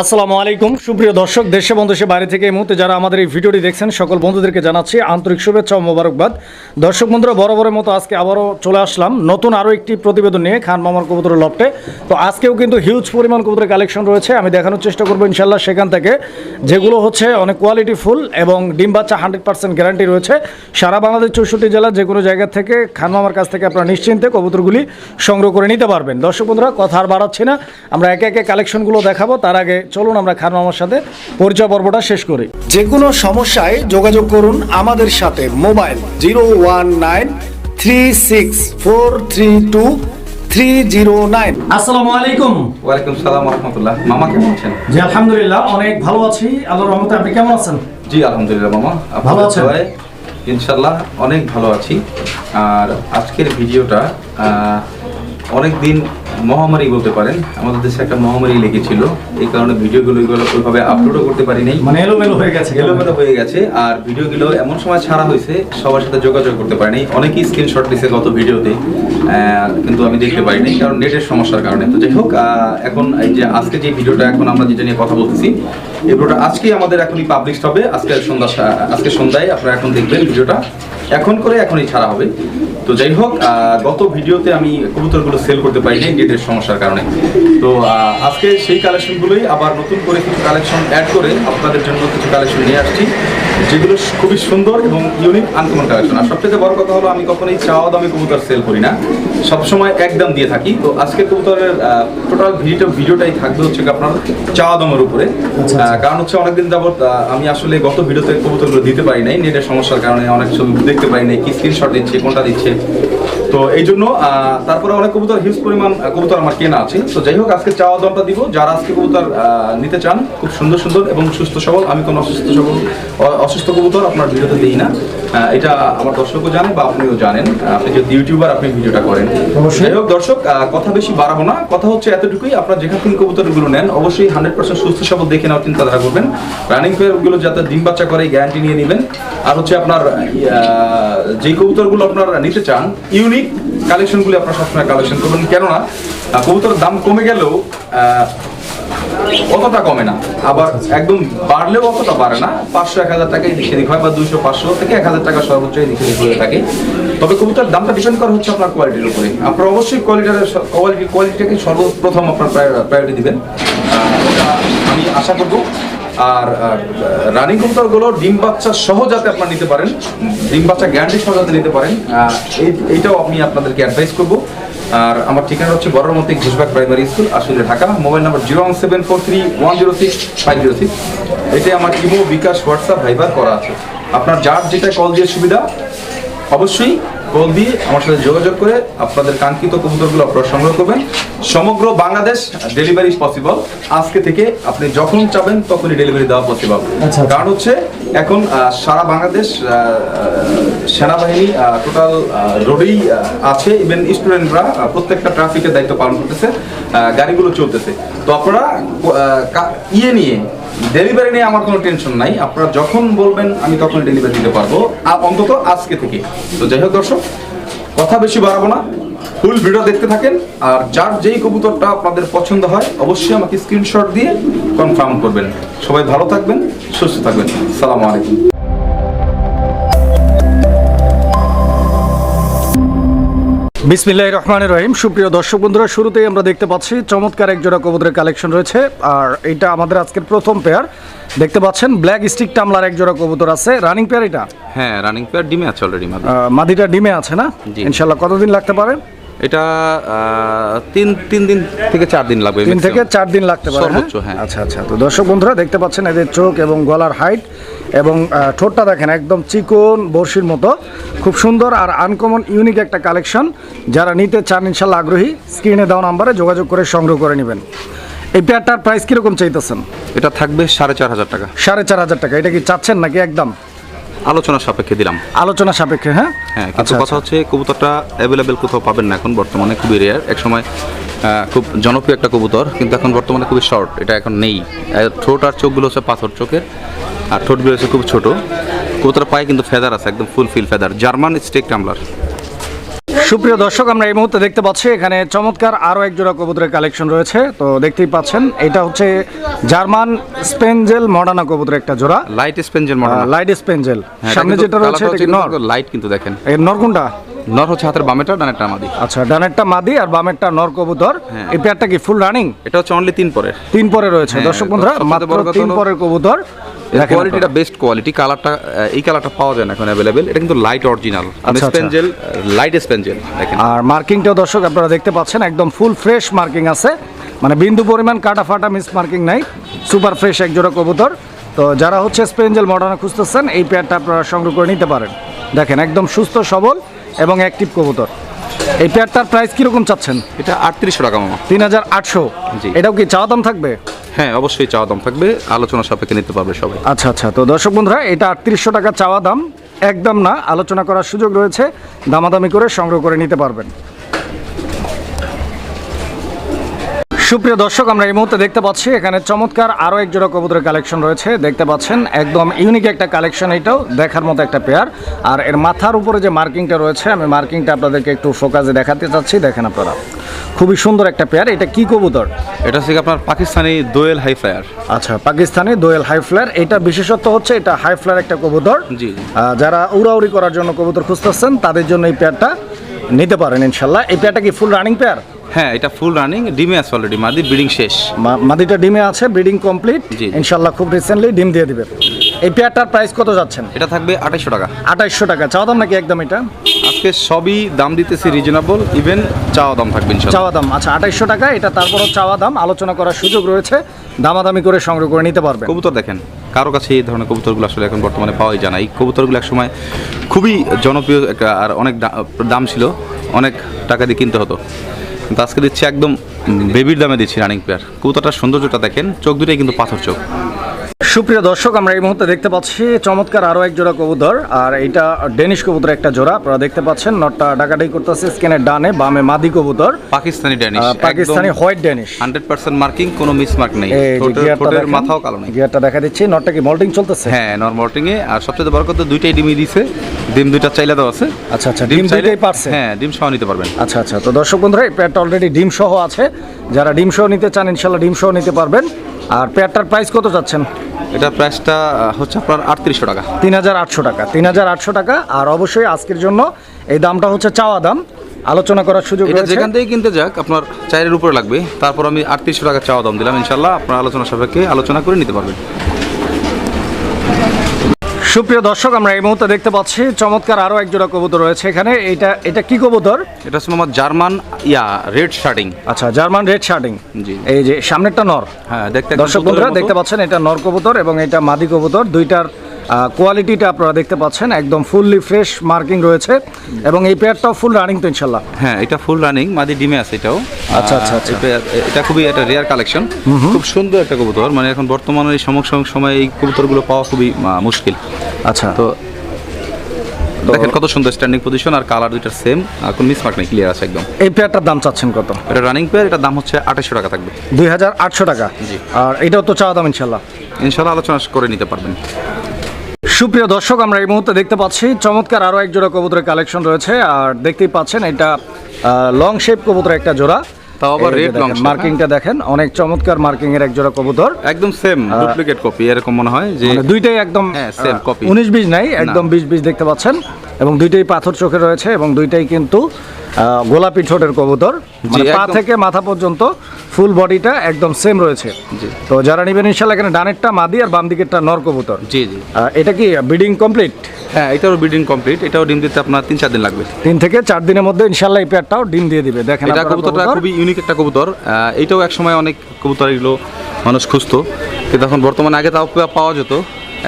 আসসালামু আলাইকুম। সুপ্রিয় দর্শক, দেশে বন্ধুসে বাইরে থেকে এই মুহূর্তে যারা আমাদের এই ভিডিওটি দেখছেন, সকল বন্ধুদেরকে জানাচ্ছি আন্তরিক শুভেচ্ছা ও মোবারকবাদ। দর্শক বন্ধুরা, বরাবরের মতো আজকে আবারও চলে আসলাম নতুন আরও একটি প্রতিবেদন নিয়ে খান মামার কবুতরের লফটে। তো আজকেও কিন্তু হিউজ পরিমাণ কবুতরের কালেকশন রয়েছে, আমি দেখানোর চেষ্টা করব ইনশাল্লাহ সেখান থেকে। যেগুলো হচ্ছে অনেক কোয়ালিটি ফুল এবং ডিম বাচ্চা হান্ড্রেড পার্সেন্ট গ্যারান্টি রয়েছে। সারা বাংলাদেশ চৌষট্টি জেলা যে কোনো জায়গা থেকে খান মামার কাছ থেকে আপনারা নিশ্চিন্তে কবুতরগুলি সংগ্রহ করে নিতে পারবেন। দর্শক বন্ধুরা, কথা আর বাড়াচ্ছি না। আমরা একে একে কালেকশনগুলো দেখাবো, তার আগে চলুন আমরা খান মামার সাথে পরিচয় পর্বটা শেষ করি। যে কোনো সমস্যায় যোগাযোগ করুন আমাদের সাথে। Mobile zero one nine three six four three two three zero nine. আসসালামু আলাইকুম। ওয়ালাইকুম সালাম রহমতুল্লাহ। মামা কেমন আছেন? জি আলহামদুলিল্লাহ অনেক ভালো আছি। আল্লাহর রহমতে আপনি কেমন আছেন? জি আলহামদুলিল্লাহ মামা। ভালো আছেন? ইনশাল্লাহ অনেক ভালো আছি। আর আজকের ভিডিওটা অনেক দিন মহামারী বলতে পারেন আমাদের দেশে একটা মহামারী লেগেছিল। এই কারণে ভিডিওগুলো ওইভাবে আপলোডও করতে পারি নাই মানে এলোমেলো হয়ে গেছে এলোমেলো হয়ে গেছে আর ভিডিওগুলো এমন সময় ছাড়া হয়েছে সবার সাথে যোগাযোগ করতে পারিনি। অনেকেই স্ক্রিনশট দিছে গত ভিডিওতে আহ, কিন্তু আমি দেখতে পারিনি কারণ নেটের সমস্যার কারণে। তো যাই হোক এখন এই যে আজকে যে ভিডিওটা এখন আমরা যেটা নিয়ে কথা বলতেছি এই ভিডিওটা আজকেই আমাদের এখনই পাবলিশ হবে। আজকে সন্ধ্যা আজকে সন্ধ্যায় আপনারা এখন দেখবেন ভিডিওটা। এখন করে এখনই ছাড়া হবে। তো যাই হোক আহ, গত ভিডিওতে আমি কবুতরগুলো সেল করতে পারিনি নেটের সমস্যার কারণে। তো আজকে সেই কালেকশনগুলোই আবার নতুন করে কিছু কালেকশন অ্যাড করে আপনাদের জন্য কিছু কালেকশন নিয়ে আসছি যেগুলো খুবই সুন্দর এবং ইউনিক আনকমন কালেকশন আর সবথেকে বড় কথা হলো আমি কখনোই চাওয়া দামে কবুতর সেল করি না। সবসময় একদম দিয়ে থাকি। তো আজকে কবুতরের টোটাল ভিডিও ভিডিওটাই থাকবে হচ্ছে আপনার চাওয়া দামের উপরে। আচ্ছা, আহ, কারণ হচ্ছে অনেকদিন আহ, আমি আসলে গত ভিডিওতে কবুতরগুলো দিতে পারি নাই। নেটের সমস্যার কারণে অনেক ছবি দেখতে পারি নাই। কি স্ক্রিনশট দিচ্ছে কোনটা দিচ্ছে Thank you. তো এই জন্য তারপরে অনেক কবুতর হিউজ পরিমাণ কবুতর আমার কেনা আছে। তো যাই হোক আজকে চাওয়া দামটা দিব। যারা আজকে কবুতর নিতে চান খুব সুন্দর সুন্দর এবং সুস্থ সবল আমি কোনো অসুস্থ সবল অসুস্থ কবুতর আপনার ভিডিওতে দিই না। এটা আমার দর্শকও জানে বা আপনিও জানেন। আপনি যেহেতু ইউটিউবার আপনি ভিডিওটা করেন। যাই হোক দর্শক কথা বেশি বাড়াবো না। কথা হচ্ছে এতটুকুই আপনার যেখান থেকে কবুতরগুলো নেন অবশ্যই হান্ড্রেড পার্সেন্ট সুস্থ সবল দেখে নেওয়ার চিন্তাধারা করবেন। রানিংগুলো যাতে ডিম বাচ্চা করে গ্যারান্টি নিয়ে নেবেন। আর হচ্ছে আপনার যেই কবুতরগুলো আপনার নিতে চান ইউনিক কালেকশনগুলো আপনার সবসময় কালেকশন করবেন। কেননা কবুতরের দাম কমে গেলেও অতটা কমে না। আবার একদম বাড়লেও অতটা বাড়ে না। পাঁচশো, এক হাজার টাকা এদিক সেদিক হয় বা দুইশো, পাঁচশো থেকে এক হাজার টাকা সর্বোচ্চ এদিক সেদিক হয়ে থাকে। তবে কবুতর দামটা ডিপেন্ড করে হচ্ছে আপনার কোয়ালিটির উপরে। আপনার অবশ্যই কোয়ালিটির কোয়ালিটি কোয়ালিটিটাকে সর্বপ্রথম আপনার প্রায়োরিটি দিবেন। আমি আশা করব আর রানিং কবুতরগুলো ডিম বাচ্চা সহ যাতে আপনারা নিতে পারেন, ডিম বাচ্চা গ্যারান্টি সহ যাতে নিতে পারেন এইটাও আমি আপনাদেরকে অ্যাডভাইস করব। আর আমার ঠিকানা হচ্ছে মধ্যে ঘুষবাগ প্রাইমারি স্কুল আসলে Dhaka, mobile number zero one seven four three one zero six five zero six এটাই আমার ইমো, বিকাশ, হোয়াটসঅ্যাপ ভাইবার করা আছে। আপনার যার যেটা কল দিয়ে সুবিধা, অবশ্যই কল দিয়ে আমার সাথে যোগাযোগ করে আপনাদের কাঙ্ক্ষিত কবুতরগুলো আপনারা সংগ্রহ করবেন। সমগ্র বাংলাদেশ ডেলিভারি পসিবল আজকে থেকে আপনি যখন চাবেন তখনই ডেলিভারি দেওয়া পসিবল আচ্ছা। কারণ হচ্ছে এখন সারা বাংলাদেশ সেনাবাহিনী টোটাল রোডেই আছে। ইভেন স্টুডেন্টরা প্রত্যেকটা ট্রাফিকের দায়িত্ব পালন করতেছে গাড়িগুলো চলতেছে। তো আপনারা ইয়ে নিয়ে ডেলিভারি নিয়ে আমার কোনো টেনশন নাই। আপনারা যখন বলবেন, আমি তখন ডেলিভারি দিতে পারব। আর অন্তত আজকে থেকে। তো যাই হোক দর্শক, কথা বেশি বাড়াবো না। ফুল ভিডিও দেখতে থাকেন। আর যার যেই কবুতরটা আপনাদের পছন্দ হয়, অবশ্যই আমাকে স্ক্রিনশট দিয়ে কনফার্ম করবেন। সবাই ভালো থাকবেন, সুস্থ থাকবেন। সালামু আলাইকুম। বিসমিল্লাহ রহমান রহিম। সুপ্রিয় দর্শক বন্ধুরা শুরুতেই আমরা দেখতে পাচ্ছি চমৎকার এক জোড়া কবুতরের কালেকশন রয়েছে। আর এটা আমাদের আজকের প্রথম পেয়ার দেখতে পাচ্ছেন ব্ল্যাক স্টিক টামলার এক জোড়া কবুতর আছে। রানিং পেয়ার এটা? হ্যাঁ রানিং পেয়ার ডিমে আছে অলরেডি মাদিটা ডিমে আছে না। ইনশাল্লাহ কতদিন লাগতে পারে? এটা তিন তিন দিন থেকে চার দিন লাগবে তিন থেকে চার দিন লাগতে পারে হ্যাঁ? সর্বোচ্চ, হ্যাঁ। আচ্ছা আচ্ছা। তো দর্শক বন্ধুরা দেখতে পাচ্ছেন এদের চোখ এবং গলার হাইট এবং ঠোঁটটা দেখেন একদম চিকন বর্ষির মতো। খুব সুন্দর আর আনকমন ইউনিক একটা কালেকশন যারা নিতে চান ইনশাল্লাহ আগ্রহী স্ক্রিনে দেওয়া নাম্বারে যোগাযোগ করে সংগ্রহ করে নেবেন। এই পেয়ারটার প্রাইস কীরকম চাইতেছেন? এটা থাকবে সাড়ে চার হাজার টাকা। সাড়ে চার হাজার টাকা। এটা কি চাচ্ছেন নাকি একদম? আলোচনার সাপেক্ষে দিলাম। আলোচনা সাপেক্ষে হ্যাঁ? হ্যাঁ কিন্তু আচ্ছা, কথা আচ্ছা। হচ্ছে কবুতরটা অ্যাভেলেবেল কোথাও পাবেন না এখন বর্তমানে খুবই রেয়ার এক সময় খুব জনপ্রিয় একটা কবুতর কিন্তু এখন বর্তমানে খুবই শর্ট এটা এখন নেই। ঠোঁট আর চোখগুলো হচ্ছে পাথর চোখের আর ঠোঁটগুলো হচ্ছে খুব ছোট। কবুতর পায়ে কিন্তু ফেদার আছে একদম full fill feather German stack tumbler সুপ্রিয় দর্শক আমরা এই মুহূর্তে দেখতে পাচ্ছি এখানে চমৎকার আরও এক জোড়া কবুতরের কালেকশন রয়েছে। তো দেখতেই পাচ্ছেন এটা হচ্ছে জার্মান স্পেনজেল মডার্না কবুতরের একটা জোড়া। Light spangle model light spangle সামনে যেটা রয়েছে এটা নর। লাইট কিন্তু দেখেন। এর নর কোনটা? নর হচ্ছে হাতের বামেটা ডানেরটা আমাদি আচ্ছা ডানেরটা মাদি আর বামেরটা নর কবুতর। হ্যাঁ। এই পেয়ারটা কি ফুল রানিং এটা হচ্ছে অনলি তিন পরের। তিন পরে রয়েছে। হ্যাঁ, দর্শক বন্ধুরা মাত্র তিন পরের কবুতর। কোয়ালিটিটা বেস্ট কোয়ালিটি কালারটা এই কালারটা পাওয়া যায় না এখন অ্যাভেলেবেল এটা কিন্তু light original. Spangle light spangle দেখেন। আর মার্কিংটাও দর্শক আপনারা দেখতে পাচ্ছেন একদম ফুল ফ্রেশ মার্কিং আছে। মানে বিন্দু পরিমাণ কাটা ফাটা মিস মার্কিং নাই সুপার ফ্রেশ এক জোড়া কবুতর। তো যারা হচ্ছে স্পেঞ্জেল মডার্ন খুঁজতেছেন এই পেয়ারটা আপনারা সংগ্রহ করে নিতে পারেন। দেখেন একদম সুস্থ সবল এবং অ্যাক্টিভ কবুতর। এই পেয়ারটার প্রাইস কীরকম চাচ্ছেন? এটা আটত্রিশশো টাকা মামা। তিন হাজার আটশো। জি। এটাও কি চাওয়া দাম থাকবে? হ্যাঁ অবশ্যই চাওয়া দাম থাকবে। আলোচনা সাপেক্ষে নিতে পারবে সবাই। আচ্ছা আচ্ছা। তো দর্শক বন্ধুরা এটা আটত্রিশশো টাকা চাওয়া দাম। একদম না আলোচনা করার সুযোগ রয়েছে। দামাদামি করে সংগ্রহ করে নিতে পারবেন। সুপ্রিয় দর্শক আমরা এই মুহূর্তে দেখতে পাচ্ছি এখানে চমৎকার আরও এক জোড়া কবুতরের কালেকশন রয়েছে। দেখতে পাচ্ছেন একদম ইউনিক একটা কালেকশন এটাও দেখার মতো একটা পেয়ার আর এর মাথার উপরে যে মার্কিংটা রয়েছে আমি মার্কিংটা আপনাদেরকে একটু ফোকাসে দেখাতে চাচ্ছি। দেখেন আপনারা খুবই সুন্দর একটা পেয়ার এটা কি কবুতর? এটা হচ্ছে আপনার পাকিস্তানি দোয়েল হাই ফ্লায়ার আচ্ছা পাকিস্তানি দোয়েল হাই ফ্লায়ার এটা বিশেষত্ব হচ্ছে এটা হাই ফ্লায়ার একটা কবুতর। জি। যারা উড়াউড়ি করার জন্য কবুতর খুঁজতেছেন তাদের জন্য এই পেয়ারটা নিতে পারেন ইনশাল্লাহ। এই পেয়ারটা কি ফুল রানিং পেয়ার হ্যাঁ এটা ফুল রানিং ডিমে আছে অলরেডি মাদি ব্রিডিং শেষ। মাদিটা ডিমে আছে ব্রিডিং কমপ্লিট জি। ইনশাল্লাহ খুব রিসেন্টলি ডিম দিয়ে দিবে। এই পেয়ারটার প্রাইস কত যাচ্ছেন? এটা থাকবে আঠাইশশো টাকা। আঠাইশশো টাকা। চাওয়া দাম নাকি একদম এটা? আজকে সবই দাম দিতেছি রিজনেবল ইভেন চাওয়া দাম থাকবে চাওয়া দাম আচ্ছা আঠাইশশো টাকা এটা তারপরও চাওয়া দাম আলোচনা করার সুযোগ রয়েছে দামাদামি করে সংগ্রহ করে নিতে পারবে কবুতর দেখেন কারও কাছে এই ধরনের কবুতরগুলো আসলে এখন বর্তমানে পাওয়াই যায় না। এই কবুতরগুলো এক সময় খুবই জনপ্রিয় একটা আর অনেক দাম ছিল অনেক টাকা দিয়ে কিনতে হতো। কিন্তু আজকে দিচ্ছি একদম বেবির দামে দিচ্ছি রানিং পেয়ার কবুতরটার সৌন্দর্যটা দেখেন, চোখ দুটাই কিন্তু পাথর চোখ। সুপ্রিয় দর্শক আমরা এই মুহূর্তে দেখতে পাচ্ছি চমৎকার আরও এক জোড়া কবুতর আর এটা ডেনিশ কবুতর একটা জোড়া। আপনারা দেখতে পাচ্ছেন নটটা ডাকাডাকি করতেছে স্ক্যানের ডানে বামে মাদি কবুতর। Pakistani Danish ah, Pakistani white Danish. Hundred percent marking কোনো মিস মার্ক নেই ঠোঁটের-। মাথাও কালো নেই। গিয়ারটা দেখা দিচ্ছি নটটা কি মল্টিং চলতেছে? হ্যাঁ নর্মালটিং এ। আর সবচেয়ে বড় কথা দুইটাই ডিমই দিছে ডিম দুইটা চাইলে দেওয়া আছে। আচ্ছা আচ্ছা ডিম চাইলে- দিতেই পারছে? হ্যাঁ ডিম সহ নিতে পারবেন। আচ্ছা আচ্ছা তো দর্শক বন্ধুরা এই পেয়ারটা অলরেডি ডিম সহ আছে। যারা ডিম সহ নিতে চান ইনশাল্লাহ ডিম সহ নিতে পারবেন। আর পেয়ারটার প্রাইস কত চাচ্ছেন? এটা প্রাইসটা হচ্ছে আপনার আটত্রিশশো টাকা। তিন হাজার আটশো টাকা তিন হাজার আটশো টাকা। আর অবশ্যই আজকের জন্য এই দামটা হচ্ছে চাওয়া দাম। আলোচনা করার সুযোগ এটা যেখান থেকে কিনতে যাক আপনার চায়ের উপরে লাগবে। তারপর আমি আটত্রিশশো টাকা চাওয়া দাম দিলাম ইনশাল্লাহ আপনার আলোচনা সবাইকে আলোচনা করে নিতে পারবেন। সুপ্রিয় দর্শক আমরা এই মুহূর্তে দেখতে পাচ্ছি চমৎকার আরও এক জোড়া কবুতর রয়েছে এখানে। এটা এটা কি কবুতর? এটা হচ্ছে আমার জার্মান ইয়া রেড শার্টিং আচ্ছা জার্মান রেড শার্টিং জি। এই যে সামনেরটা নর। হ্যাঁ দেখতে দর্শক বন্ধুরা দেখতে পাচ্ছেন এটা নর কবুতর এবং এটা মাদি কবুতর। দুইটার কোয়ালিটিটা আপনারা দেখতে পাচ্ছেন একদম ফুললি ফ্রেশ মার্কিং রয়েছে এবং এই পেয়ারটাও ফুল রানিং তো ইনশাল্লাহ হ্যাঁ এটা ফুল রানিং মাদি ডিমে আছে এটাও। আচ্ছা, আচ্ছা, আচ্ছা। এটা- খুবই একটা রেয়ার কালেকশন খুব সুন্দর একটা কবুতর মানে এখন বর্তমানে এই সমসাময়িক সময়ে এই কবুতরগুলো পাওয়া খুবই মুশকিল। আচ্ছা। তো দেখেন কত সুন্দর স্ট্যান্ডিং পজিশন আর কালার দুইটার সেম আর কোনো মিসমার্ক নেই ক্লিয়ার আছে একদম। এই পেয়ারটার দাম চাচ্ছেন কত? এটা রানিং পেয়ার এটার দাম হচ্ছে আঠাশশো টাকা থাকবে। দুই হাজার আটশো টাকা। জি। আর এটাও তো চাওয়া দাম ইনশাল্লাহ ইনশাল্লাহ আলোচনা করে নিতে পারবেন। সুপ্রিয় দর্শক আমরা এই মুহূর্তে দেখতে পাচ্ছি চমৎকার আরও এক জোড়া কবুতরের কালেকশন রয়েছে। আর দেখতেই পাচ্ছেন এটা লং শেপ কবুতর একটা জোড়া। তাও আবার shape, মার্কিংটা দেখেন অনেক চমৎকার মার্কিং এর এক জোড়া কবুতর। একদম সেম ডুপ্লিকেট কপি এরকম মনে হয় যে মানে দুইটাই একদম হ্যাঁ, copy। উনিশ বিশ নাই একদম দেখতে পাচ্ছেন। এবং দুইটাই পাথর চোখে রয়েছে এবং দুইটাই কিন্তু গোলাপি ঠোঁটের কবুতর। মানে পা থেকে মাথা পর্যন্ত ফুল বডিটা একদম সেম রয়েছে। তো যারা নেবেন ইনশাল্লাহ এখানে ডানেরটা মাদি আর বাম দিকেরটা নর কবুতর। জি জি। এটা কি ব্রিডিং কমপ্লিট হ্যাঁ এটাও ব্রিডিং কমপ্লিট এটাও ডিম দিতে আপনার তিন চার দিন লাগবে। তিন থেকে চার দিনের মধ্যে ইনশাল্লাহ এই পেয়ারটাও ডিম দিয়ে দিবে। দেখেন এটা কবুতরটা খুবই ইউনিক একটা কবুতর। এটাও এক সময় অনেক কবুতর এগুলো মানুষ খুঁজতো। কিন্তু এখন বর্তমানে আগে তাও পাওয়া যেত।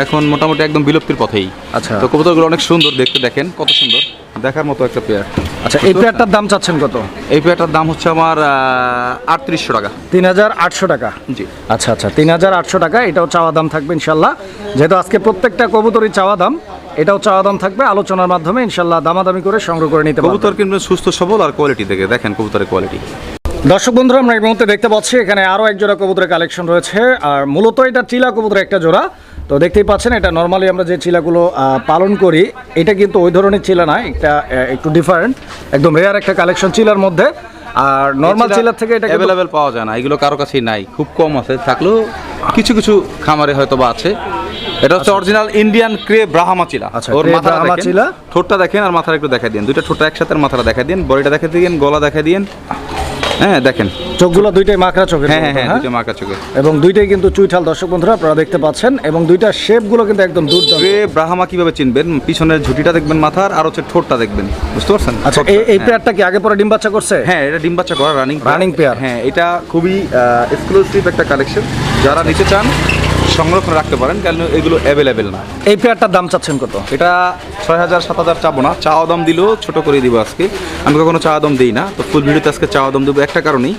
এখন মোটামুটি একদম বিলুপ্তির পথেই। আচ্ছা। তো কবুতরগুলো অনেক সুন্দর দেখতে দেখেন কত সুন্দর। দেখার মতো একটা পেয়ার আচ্ছা এই পেয়ারটার দাম চাচ্ছেন কত? এই পেয়ারটার দাম হচ্ছে আমার আটত্রিশশো টাকা। তিন হাজার আটশো টাকা। জি। আচ্ছা আচ্ছা তিন হাজার আটশো টাকা এটাও চাওয়া দাম থাকবে ইনশাল্লাহ। যেহেতু আজকে প্রত্যেকটা কবুতরই চাওয়া দাম এটাও চাওয়া দাম থাকবে। আলোচনার মাধ্যমে ইনশাল্লাহ দামাদামি করে সংগ্রহ করে নিতে কবুতর কিন্তু সুস্থ সবল আর কোয়ালিটি দেখে। দেখেন কবুতরের কোয়ালিটি দর্শক বন্ধুরা আমরা এই মুহূর্তে দেখতে পাচ্ছি এখানে আরও এক জোড়া কবুতরের কালেকশন রয়েছে। আর মূলত এটা টিলা কবুতরের একটা জোড়া। তো দেখতেই পাচ্ছেন এটা নর্মালি আমরা যে চিলাগুলো পালন করি এটা কিন্তু ওই ধরনের চিলা না এটা একটু ডিফারেন্ট একদম রেয়ার একটা কালেকশন চিলার মধ্যে। আর নর্মাল চিলার থেকে এটা অ্যাভেলেবেল পাওয়া যায় না এগুলো কারও কাছেই নাই খুব কম আছে থাকলেও কিছু কিছু খামারে হয়তো বা আছে। এটা হচ্ছে অরিজিনাল ইন্ডিয়ান ক্রে ব্রাহামা চিলা। আচ্ছা, ওর মাথাটা চিলা। ঠোঁটটা দেখেন আর মাথাটা একটু দেখা দিন দুইটা ঠোঁটটা একসাথে মাথাটা দেখা দিন বডিটা দেখা দিন গলা দেখা দিন। হ্যাঁ দেখেন। চোখগুলো দুইটাই মাকড়া চোখের হ্যাঁ হ্যাঁ হ্যাঁ? দুইটা মাকড়া চোখের। এবং দুইটাই কিন্তু চুইঠাল দর্শক বন্ধুরা আপনারা দেখতে পাচ্ছেন এবং দুইটা শেপগুলো কিন্তু একদম দুর্দান্ত। ক্রে ব্রাহামা কীভাবে চিনবেন? পিছনের ঝুটিটা দেখবেন মাথার আর হচ্ছে ঠোঁটটা দেখবেন। বুঝতে পারছেন? আচ্ছা এই এই হ্যাঁ। পেয়ারটা কি আগে পরে ডিম বাচ্চা করছে? হ্যাঁ এটা ডিম বাচ্চা করা রানিং রানিং পেয়ার। হ্যাঁ এটা খুবই এক্সক্লুসিভ একটা কালেকশন যারা নিতে চান সংরক্ষণ রাখতে পারেন কারণ এগুলো অ্যাভেলেবেল না। এই পেয়ারটার দাম চাচ্ছেন কত? এটা ছয় হাজার সাত হাজার চাবো না চাওয়া দাম দিলেও ছোট করে দিব আজকে। আমি কখনো চাওয়া দাম দিই না তো ফুল ভিডিওতে আজকে চাওয়া দাম দেবো একটা কারণেই।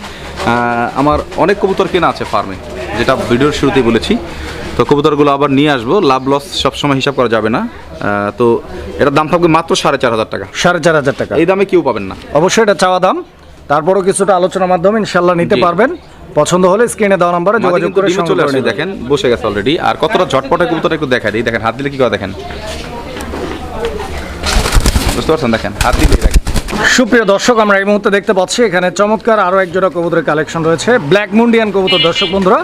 আমার অনেক কবুতর কেনা আছে ফার্মে যেটা ভিডিওর শুরুতেই বলেছি। তো কবুতরগুলো আবার নিয়ে আসব লাভ লস সবসময় হিসাব করা যাবে না। তো এটার দাম থাকবে মাত্র সাড়ে চার হাজার টাকা। সাড়ে চার হাজার টাকা। এই দামে কেউ পাবেন না। অবশ্যই এটা চাওয়া দাম। তারপরও কিছুটা আলোচনার মাধ্যমে ইনশাল্লাহ নিতে পারবেন। পছন্দ হলে স্ক্রিনে দেওয়া নাম্বারে যোগাযোগ করে চলে করে দেখেন বসে গেছে অলরেডি আর কতটা ঝটপটে কবুতর একটু দেখা দিই দেখেন হাত দিলে কি করে দেখেন। বুঝতে পারছেন দেখেন হাত দিলেই দেখেন। সুপ্রিয় দর্শক আমরা এই মুহূর্তে দেখতে পাচ্ছি এখানে চমৎকার আরও এক জোড়া কবুতরের কালেকশন রয়েছে। ব্ল্যাক মুন্ডিয়ান কবুতর দর্শক বন্ধুরা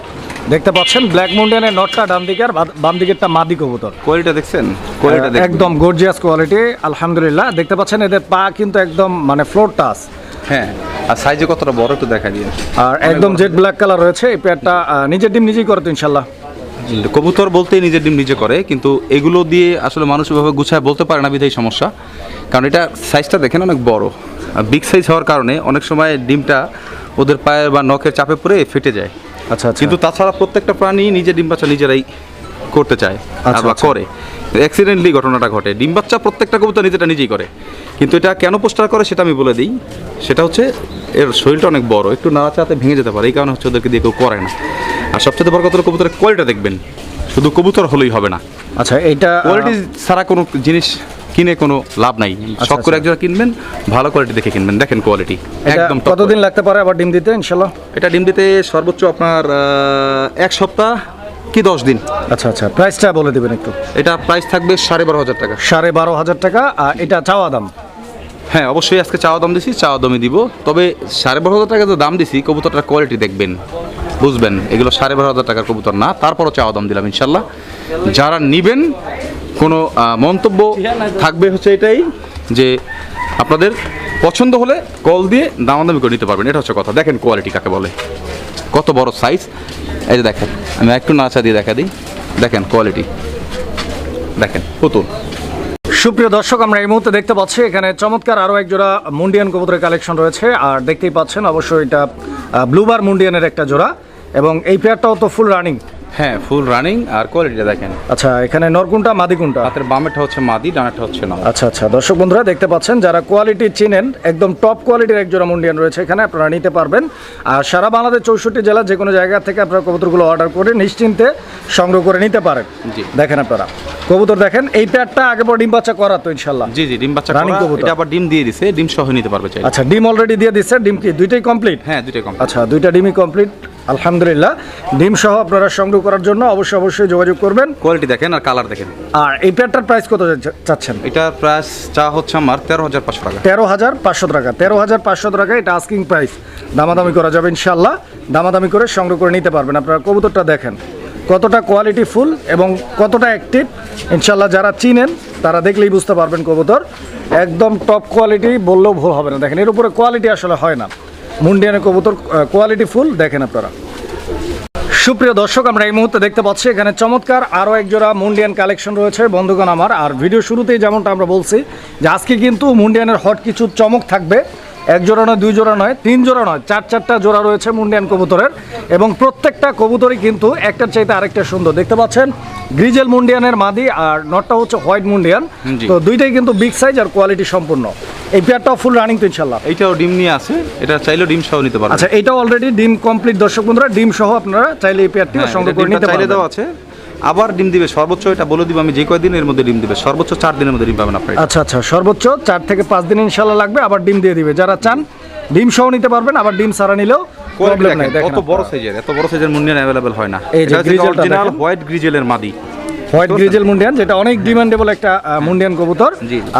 দেখতে পাচ্ছেন ব্ল্যাক মুন্ডিয়ানের নটটা ডান দিকে আর বাম দিকেরটা মাদি কবুতর। কোয়ালিটা দেখছেন? কোয়ালিটা একদম গর্জিয়াস কোয়ালিটি আলহামদুলিল্লাহ। দেখতে পাচ্ছেন এদের পা কিন্তু একদম মানে ফ্লোর টাচ হ্যাঁ আর সাইজে কতটা বড় একটু দেখা দিয়ে আর একদম জেড ব্ল্যাক কালার রয়েছে এই পেয়ারটা নিজের ডিম নিজেই করে তো ইনশাল্লাহ কবুতর বলতেই নিজের ডিম নিজে করে কিন্তু এগুলো দিয়ে আসলে মানুষ ওইভাবে গুছায় বলতে পারে না বিধাই সমস্যা। কারণ এটা সাইজটা দেখেন অনেক বড়। বিগ সাইজ হওয়ার কারণে অনেক সময় ডিমটা ওদের পায়ে বা নখের চাপে পড়ে ফেটে যায়। আচ্ছা আচ্ছা। কিন্তু তাছাড়া প্রত্যেকটা প্রাণী নিজের ডিম বাচ্চা নিজেরাই করতে চায় আচ্ছা, বা আচ্ছা। করে। অ্যাক্সিডেন্টলি ঘটনাটা ঘটে। ডিম বাচ্চা প্রত্যেকটা কবুতর নিজেটা নিজেই করে। কিন্তু এটা কেন পোস্টার করে সেটা আমি বলে দিই। সেটা হচ্ছে এর শরীরটা অনেক বড় একটু নাড়াচাড়াতে ভেঙে যেতে পারে এই কারণে হচ্ছে ওদেরকে দিয়ে কেউ করে না। আর সবচেয়ে বড় কথা হলো কবুতরের কোয়ালিটা দেখবেন শুধু কবুতর হলেই হবে না। আচ্ছা এটা কোয়ালিটি ছাড়া কোনো জিনিস কিনে কোনো লাভ নাই। শখ করে একজন কিনবেন ভালো কোয়ালিটি দেখে কিনবেন। দেখেন কোয়ালিটি একদম কতদিন লাগতে পারে আবার ডিম দিতে ইনশাল্লাহ এটা ডিম দিতে সর্বোচ্চ আপনার এক সপ্তাহ কি দশ দিন। আচ্ছা আচ্ছা প্রাইসটা বলে দেবেন একটু। এটা প্রাইস থাকবে সাড়ে বারো হাজার টাকা। সাড়ে বারো হাজার টাকা আর এটা চাওয়া দাম? হ্যাঁ অবশ্যই আজকে চাওয়া দাম দিছি, চাওয়া দামই দিব। তবে সাড়ে বারো হাজার টাকা দাম দিছি, কবুতরটার কোয়ালিটি দেখবেন, বুঝবেন। এগুলো সাড়ে বারো হাজার টাকার কবুতর না, তারপরও চাওয়া দাম দিলাম ইনশাল্লাহ। যারা নিবেন, কোনো মন্তব্য থাকবে হচ্ছে এটাই, যে আপনাদের পছন্দ হলে কল দিয়ে দামাদামি করে নিতে পারবেন, এটা হচ্ছে কথা। দেখেন কোয়ালিটি কাকে বলে। কত বড় সাইজ এই যে দেখেন, আমি একটু নাচা দিয়ে দেখা দিই। দেখেন কোয়ালিটি দেখেন, পুতুল। সুপ্রিয় দর্শক, আমরা এই মুহূর্তে দেখতে পাচ্ছি, এখানে চমৎকার আরও এক জোড়া মুন্ডিয়ান কবুতরের কালেকশন রয়েছে। আর দেখতেই পাচ্ছেন, অবশ্যই এটা ব্লুবার মুন্ডিয়ানের একটা জোড়া। এবং এই পেয়ারটাও তো ফুল রানিং হ্যাঁ ফুল রানিং আর কোয়ালিটিটা দেখেন। আচ্ছা এখানে নরকুনটা মাদিকুনটা হাতের বামেরটা হচ্ছে মাদি ডানাটা হচ্ছে নর। আচ্ছা আচ্ছা। দর্শক বন্ধুরা দেখতে পাচ্ছেন যারা কোয়ালিটি চিনেন একদম টপ কোয়ালিটির এক জোড়া মুন্ডিয়ান রয়েছে এখানে আপনারা নিতে পারবেন। আর সারা বাংলাদেশ চৌষট্টি জেলা যে কোনো জায়গা থেকে আপনারা কবুতরগুলো অর্ডার করে নিশ্চিন্তে সংগ্রহ করে নিতে পারেন। জি। দেখেন আপনারা। কবুতর দেখেন এই পেয়ারটা আগে পর ডিম বাচ্চা করা তো ইনশাল্লাহ জি জি ডিম বাচ্চা রানিং কবুতর। এটা আবার ডিম দিয়ে দিছে ডিম সহ নিতে পারবে চাই আচ্ছা ডিম অলরেডি দিয়ে দিচ্ছে ডিম কি দুইটাই কমপ্লিট হ্যাঁ দুটোই কম আচ্ছা দুইটা ডিমই কমপ্লিট আলহামদুলিল্লাহ। ডিম সহ আপনারা সংগ্রহ করার জন্য অবশ্যই অবশ্যই যোগাযোগ করবেন। কোয়ালিটি দেখেন আর কালার দেখেন। আর এই পেয়ারটার প্রাইস কত চাচ্ছেন? এটা প্রাইস চা হচ্ছে আমার তেরো হাজার পাঁচশো টাকা। তেরো হাজার পাঁচশো টাকা। তেরো হাজার পাঁচশো টাকা এটা আস্কিং প্রাইস দামাদামি করা যাবে ইনশাল্লাহ দামাদামি করে সংগ্রহ করে নিতে পারবেন। আপনারা কবুতরটা দেখেন। কতটা কোয়ালিটি ফুল এবং কতটা অ্যাক্টিভ ইনশাল্লাহ যারা চিনেন তারা দেখলেই বুঝতে পারবেন কবুতর। একদম টপ কোয়ালিটি বললেও ভুল হবে না। দেখেন এর উপরে কোয়ালিটি আসলে হয় না। মুন্ডিয়ানের কবুতর কোয়ালিটি ফুল দেখেন আপনারা। সুপ্রিয় দর্শক আমরা এই মুহূর্তে দেখতে পাচ্ছি এখানে চমৎকার আরও এক জোড়া মুন্ডিয়ান কালেকশন রয়েছে বন্ধুগণ আমার। আর ভিডিও শুরুতেই যেমনটা আমরা বলছি যে আজকে কিন্তু মুন্ডিয়ানের হট কিছু চমক থাকবে। এক জোড়া নয় দুই জোড়া নয় তিন জোড়া নয় চার চারটা জোড়া রয়েছে মুন্ডিয়ান কবুতরের। এবং প্রত্যেকটা কবুতরই কিন্তু একটার চাইতে আরেকটা সুন্দর। দেখতে পাচ্ছেন গ্রিজেল মুন্ডিয়ানের মাদি আর নটটা হচ্ছে হোয়াইট মুন্ডিয়ান। তো দুইটাই কিন্তু বিগ সাইজ আর কোয়ালিটি সম্পূর্ণ। এই পেয়ারটাও ফুল রানিং তো ইনশাল্লাহ এইটাও ডিম নিয়ে আছে এটা চাইলেও ডিম সহ নিতে পারবে আচ্ছা এইটাও অলরেডি ডিম কমপ্লিট দর্শক বন্ধুরা ডিম সহ আপনারা চাইলে এই পেয়ারটিও হ্যাঁ, সংগ্রহ করে নিতে পারবেন। দেওয়া আছে। আবার ডিম দিবে সর্বোচ্চ এটা বলে দিব আমি যে কয়দিন এর মধ্যে ডিম দিবে সর্বোচ্চ চার দিনের মধ্যে ডিম পাবেন আপনার আচ্ছা আচ্ছা সর্বোচ্চ চার থেকে পাঁচ দিন ইনশাল্লাহ লাগবে আবার ডিম দিয়ে দিবে। যারা চান ডিম সহ নিতে পারবেন আবার ডিম সারা নিলেও প্রবলেম নাই কত বড় সাইজের এত বড় সাইজের মুন্ডিয়ান অ্যাভেলেবেল হয় না। এই যে এটা হচ্ছে অরিজিনাল হোয়াইট গ্রিজেলের মাদি। হোয়াইট গ্রিজেল মুন্ডিয়ান যেটা অনেক ডিমান্ডেবল একটা মুন্ডিয়ান কবুতর।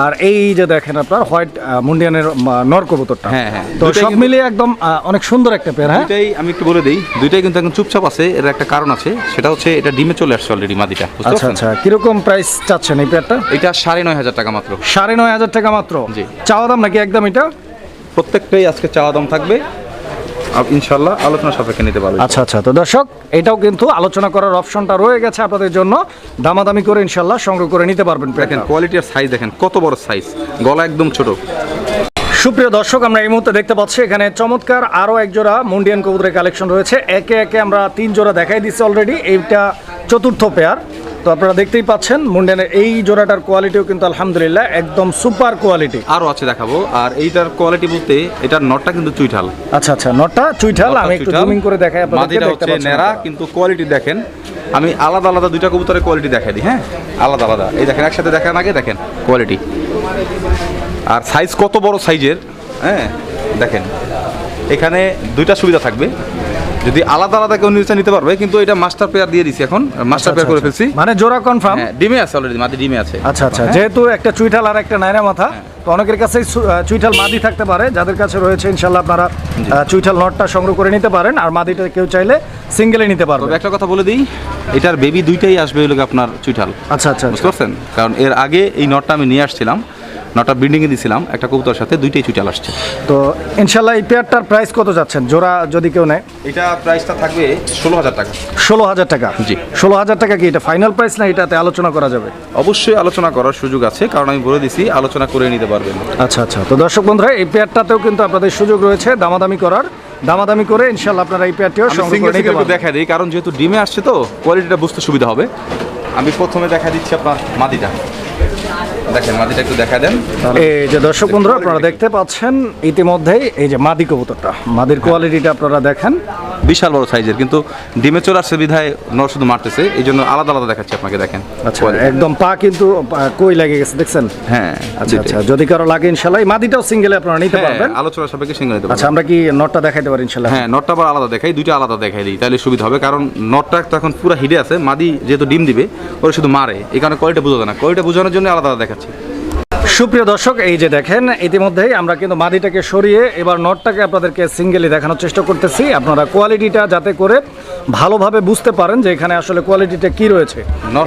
আর এই যে দেখেন আপনার হোয়াইট মুন্ডিয়ানের নর কবুতরটা। হ্যাঁ, হ্যাঁ। তো সব মিলিয়ে একদম অনেক সুন্দর একটা পেয়ার হ্যাঁ? দুইটাই আমি একটু বলে দিই দুইটাই কিন্তু এখন চুপচাপ আছে এর একটা কারণ আছে সেটা হচ্ছে এটা ডিমে চলে আসছে অলরেডি মাদিটা আচ্ছা আচ্ছা। কীরকম প্রাইস চাচ্ছেন এই পেয়ারটা এটা সাড়ে নয় হাজার টাকা মাত্র। সাড়ে নয় হাজার টাকা মাত্র? জি। চাওয়া দাম নাকি একদম এটা? প্রত্যেকটাই আজকে চাওয়া দাম থাকবে। ইনশাল্লাহ আলোচনা সাপেক্ষে নিতে পারবে। আচ্ছা আচ্ছা। তো দর্শক এটাও কিন্তু আলোচনা করার অপশনটা রয়ে গেছে আপনাদের জন্য। দামাদামি করে ইনশাল্লাহ সংগ্রহ করে নিতে পারবেন দেখেন কোয়ালিটি আর সাইজ দেখেন কত বড় সাইজ গলা একদম ছোট। সুপ্রিয় দর্শক আমরা এই মুহূর্তে দেখতে পাচ্ছি এখানে চমৎকার আরও এক জোড়া মুন্ডিয়ান কবুতরের কালেকশন রয়েছে। একে একে আমরা তিন জোড়া দেখাই দিচ্ছি অলরেডি এইটা চতুর্থ পেয়ার তো আপনারা দেখতেই পাচ্ছেন মুন্ডিয়ানের এই জোড়াটার কোয়ালিটিও কিন্তু আলহামদুলিল্লাহ একদম সুপার কোয়ালিটি আরও আছে দেখাবো। আর এইটার কোয়ালিটি বলতে এটার নটটা কিন্তু চুইঠাল। আচ্ছা আচ্ছা নটটা চুইঠাল আমি একটু জুমিং করে দেখাই আপনাদেরকে মাদিটা হচ্ছে নেড়া কিন্তু কোয়ালিটি দেখেন। আমি আলাদা আলাদা দুইটা কবুতরের কোয়ালিটি দেখাই দিই হ্যাঁ? আলাদা আলাদা। এই দেখেন একসাথে দেখান আগে দেখেন কোয়ালিটি আর সাইজ কত বড় সাইজের হ্যাঁ? দেখেন এখানে দুইটা সুবিধা থাকবে। যদি আলাদা আলাদা কেউ নিচে নিতে পারবে কিন্তু এটা মাস্টার পেয়ার দিয়ে দিছি এখন। মাস্টার পেয়ার করে ফেলছি। মানে জোড়া কনফার্ম হ্যাঁ ডিমে আছে অলরেডি মাদি ডিমে আছে। আচ্ছা আচ্ছা হ্যাঁ? যেহেতু একটা চুইঠাল আর একটা নাইরা মাথা তো অনেকের কাছে চুইঠাল মাদি থাকতে পারে। যাদের কাছে রয়েছে ইনশাল্লাহ আপনারা চুইঠাল নটটা সংগ্রহ করে নিতে পারেন আর মাদিটা কেউ চাইলে সিঙ্গেলে নিতে পারবে। তবে একটা কথা বলে দিই এটার বেবি দুইটাই আসবে হলো আপনার চুইঠাল। আচ্ছা আচ্ছা বুঝতে পারছেন? কারণ এর আগে এই নটটা আমি নিয়ে আসছিলাম। নটটা বিল্ডিংয়ে দিয়েছিলাম একটা কবুতর সাথে দুইটাই চুইটাল আসছে। তো ইনশাল্লাহ এই পেয়ারটার প্রাইস কত যাচ্ছেন? জোড়া যদি কেউ নেয়। এটা প্রাইসটা থাকবে ষোলো হাজার টাকা। ষোলো হাজার টাকা? জি। ষোলো হাজার টাকা কি এটা ফাইনাল প্রাইস না এটাতে আলোচনা করা যাবে? অবশ্যই আলোচনা করার সুযোগ আছে কারণ আমি বলে দিছি আলোচনা করে নিতে পারবেন। আচ্ছা আচ্ছা। তো দর্শক বন্ধুরা এই পেয়ারটাতেও কিন্তু আপনাদের সুযোগ রয়েছে দামাদামি করার। দামাদামি করে ইনশাল্লাহ আপনারা এই পেয়ারটিও সংগ্রহ করে নিতে পারবেন। দেখা দিই কারণ যেহেতু ডিমে আসছে তো কোয়ালিটিটা বুঝতে সুবিধা হবে। আমি প্রথমে দেখা দিচ্ছি আপনার মাদিটা। দেখেন মাদিটা একটু দেখা দেন। এই যে দর্শক বন্ধুরা আপনারা দেখতে পাচ্ছেন ইতিমধ্যেই এই যে মাদি কবুতরটা। মাদির কোয়ালিটিটা আপনারা দেখেন। বিশাল বড় সাইজের কিন্তু ডিমে চলে আসছে বিধায় নর শুধু মারতেছে এই জন্য আলাদা আলাদা দেখাচ্ছি আপনাকে দেখেন। আচ্ছা একদম পা কিন্তু পা কই লাগে গেছে দেখছেন? হ্যাঁ আচ্ছা আচ্ছা যদি কারও লাগে ইনশাল্লাহ এই মাদিটাও সিঙ্গেলে আপনারা নিতে হ্যাঁ, পারবেন। আলোচনা সাপেক্ষে সিঙ্গেল নিতে আচ্ছা আমরা কি নটটা দেখাইতে পারি ইনশাল্লাহ? হ্যাঁ নটটা আবার আলাদা দেখাই দুইটা আলাদা দেখাই দিই তাহলে সুবিধা হবে কারণ নটটা তো এখন পুরো হিডে আছে মাদি যেহেতু ডিম দিবে ওরা শুধু মারে এই কারণে কোয়ালিটি বোঝা না। কোয়ালিটি বোঝানোর জন্য আলাদা আলাদা দেখাচ্ছি। সুপ্রিয় দর্শক এই যে দেখেন ইতিমধ্যেই আমরা কিন্তু মাদিটাকে সরিয়ে এবার নটটাকে আপনাদেরকে সিঙ্গেলি দেখানোর চেষ্টা করতেছি। আপনারা কোয়ালিটিটা যাতে করে ভালোভাবে বুঝতে পারেন যে এখানে আসলে কোয়ালিটিটা কি রয়েছে।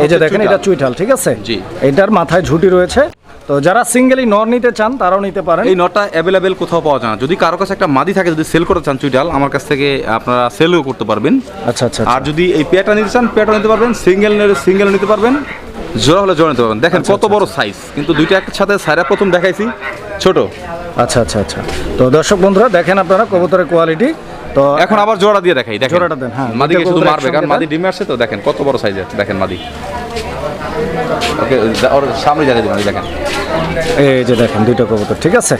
এই যে দেখেন এটা চুইঠাল। ঠিক আছে? জি। এটার মাথায় ঝুটি রয়েছে। তো যারা সিঙ্গেলি নর নিতে চান তারাও নিতে পারেন। এই নটটা অ্যাভেলেবেল কোথাও পাওয়া যায় না। যদি কারও কাছে একটা মাদি থাকে যদি সেল করতে চান চুইটাল আমার কাছ থেকে আপনারা সেলও করতে পারবেন। আচ্ছা আচ্ছা আর যদি এই পেয়ারটা নিতে চান পেয়ারটা নিতে পারবেন সিঙ্গেল সিঙ্গেল নিতে পারবেন। জোড়া হলে জোড়া নিতে পারবেন। দেখেন কত বড় সাইজ কিন্তু দুইটা একটা সাথে সাইরা প্রথম দেখাইছি ছোট। আচ্ছা আচ্ছা আচ্ছা। তো দর্শক বন্ধুরা দেখেন আপনারা কবুতরের কোয়ালিটি তো এখন আবার জোড়া দিয়ে দেখাই দেখেন। জোড়াটা দেন, হ্যাঁ। মাদিকে শুধু মারবে কারণ মাদি ডিমে আসছে তো দেখেন কত বড় সাইজের দেখেন মাদি। ওকে ওর সামনে জানিয়ে দিন দেখেন। এই যে দেখেন দুইটা কবুতর ঠিক আছে?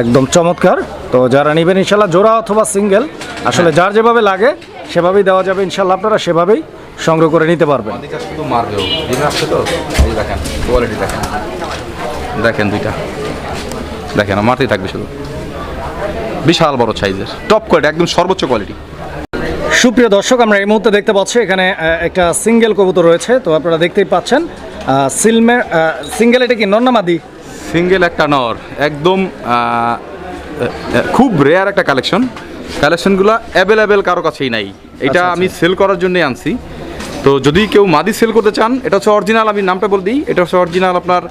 একদম চমৎকার। তো যারা নেবেন ইনশাল্লাহ জোড়া অথবা সিঙ্গেল আসলে যার যেভাবে লাগে সেভাবেই দেওয়া যাবে ইনশাল্লাহ আপনারা সেভাবেই সংগ্রহ করে নিতে পারবেন। শুধু মারবে ডিমে আসছে তো? এই দেখেন কোয়ালিটি দেখেন। দেখেন দুইটা। দেখেন মারতেই থাকবে শুধু। বিশাল বড় সাইজের টপ কোয়ালিটি একদম সর্বোচ্চ কোয়ালিটি সুপ্রিয় দর্শক আমরা এই মুহূর্তে দেখতে পাচ্ছি এখানে একটা সিঙ্গেল কবুতর রয়েছে। তো আপনারা দেখতেই পাচ্ছেন সিলমে সিঙ্গেল এটা কি নন্নামাদি সিঙ্গেল একটা নর একদম খুব রেয়ার একটা কালেকশন কালেকশনগুলো অ্যাভেলেবেল কারও কাছেই নাই। এটা আচ্ছা, আমি সেল করার জন্যই আনছি। তো যদি কেউ মাদি সেল করতে চান এটা হচ্ছে অরিজিনাল আমি নামটা বলে দিই। এটা হচ্ছে অরিজিনাল আপনার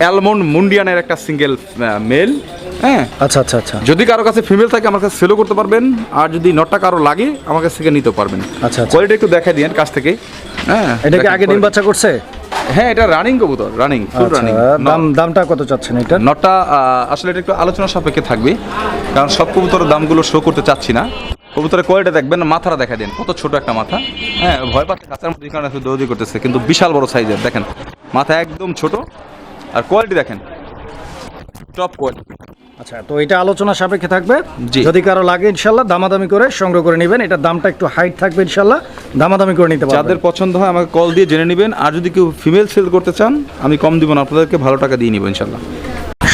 অ্যালমন্ড মুন্ডিয়ানের একটা সিঙ্গেল মেল হ্যাঁ? আচ্ছা আচ্ছা আচ্ছা। যদি কারও কাছে ফিমেল থাকে আমার কাছে সেলও করতে পারবেন। আর যদি নটটা কারও লাগে আমার কাছ থেকে নিতে পারবেন। আচ্ছা, আচ্ছা। কোয়ালিটি একটু দেখা দিন কাছ থেকে। হ্যাঁ এটা কি আগে ডিম বাচ্চা করছে? হ্যাঁ এটা রানিং কবুতর রানিং ফুল আচ্ছা রানিং দাম দামটা কত চাচ্ছেন এটা? নটটা আসলে এটা একটু আলোচনা সাপেক্ষে থাকবে। কারণ সব কবুতরের দামগুলো শো করতে চাচ্ছি না। কবুতরের কোয়ালিটি দেখবেন মাথাটা দেখা দিন। কত ছোট একটা মাথা। হ্যাঁ ভয় পাচ্ছে কাঁচার মধ্যে কারণে দৌড়ি করতেছে কিন্তু বিশাল বড় সাইজের দেখেন মাথা একদম ছোট। আর কোয়ালিটি দেখেন টপ কোয়ালিটি আচ্ছা তো এটা আলোচনা সাপেক্ষে থাকবে। যদি কারও লাগে ইনশাল্লাহ দামাদামি করে সংগ্রহ করে নেবেন। এটার দামটা একটু হাইট থাকবে ইনশাল্লাহ দামাদামি করে নিতে পারবেন। যাদের পছন্দ হয় আমাকে কল দিয়ে জেনে নেবেন। আর যদি কেউ ফিমেল সেল করতে চান আমি কম দিব না আপনাদেরকে ভালো টাকা দিয়ে নিব ইনশাল্লাহ।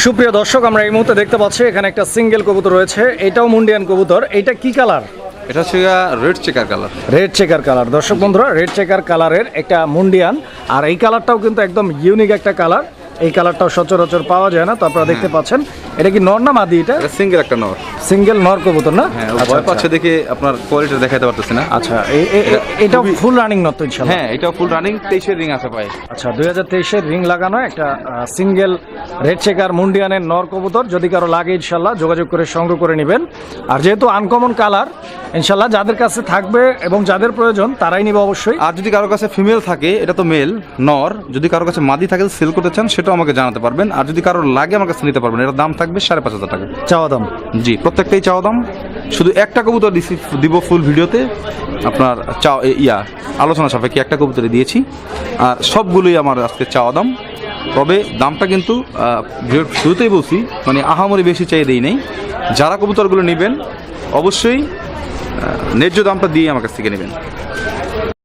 সুপ্রিয় দর্শক আমরা এই মুহূর্তে দেখতে পাচ্ছি এখানে একটা সিঙ্গেল কবুতর রয়েছে। এটাও মুন্ডিয়ান কবুতর। এটা কি কালার এটা হচ্ছে red checker colour red checker colour দর্শক বন্ধুরা রেড চেকার কালারের একটা মুন্ডিয়ান। আর এই কালারটাও কিন্তু একদম ইউনিক একটা কালার এই কালারটাও সচরাচর পাওয়া যায় না তো আপনারা দেখতে পাচ্ছেন। এটা কি নর না মাদি এটা? এটা সিঙ্গেল একটা নর। সিঙ্গেল নর কবুতর না? হ্যাঁ আচ্ছা, ভয় আচ্ছা। পাচ্ছে দেখে আপনার কোয়ালিটি দেখাতে পারতেছি না। আচ্ছা এ- এ- এ- এটাও ফুল রানিং নত ইনশাল্লাহ হ্যাঁ এটা ফুল রানিং তেইশের রিং আছে ভাই। আচ্ছা দুই হাজার তেইশের রিং লাগানো একটা সিঙ্গেল রেড চেকার মুন্ডিয়ানের নর কবুতর। যদি কারও লাগে ইনশাল্লাহ যোগাযোগ করে সংগ্রহ করে নেবেন। আর যেহেতু আনকমন কালার ইনশাল্লাহ যাদের কাছে থাকবে এবং যাদের প্রয়োজন তারাই নিবে অবশ্যই। আর যদি কারও কাছে ফিমেল থাকে এটা তো মেল নর। যদি কারোর কাছে মাদি থাকে সেল করতে চান সেটাও আমাকে জানাতে পারবেন। আর যদি কারোর লাগে আমার কাছে নিতে পারবেন এটার দাম থাকবে সাড়ে পাঁচ হাজার টাকা। চাওয়া দাম? জি প্রত্যেকটাই চাওয়া দাম। শুধু একটা কবুতর দিছি দিব ফুল ভিডিওতে। আপনার চাও ইয়া আলোচনা সাপেক্ষে একটা কবুতরে দিয়েছি। আর সবগুলোই আমার আজকে চাওয়া দাম। তবে দামটা কিন্তু শুরুতেই বলছি মানে আহামরি বেশি চাই দেই নেই। যারা কবুতরগুলো নেবেন অবশ্যই ন্যায্য দামটা দিয়ে আমার কাছ থেকে নেবেন।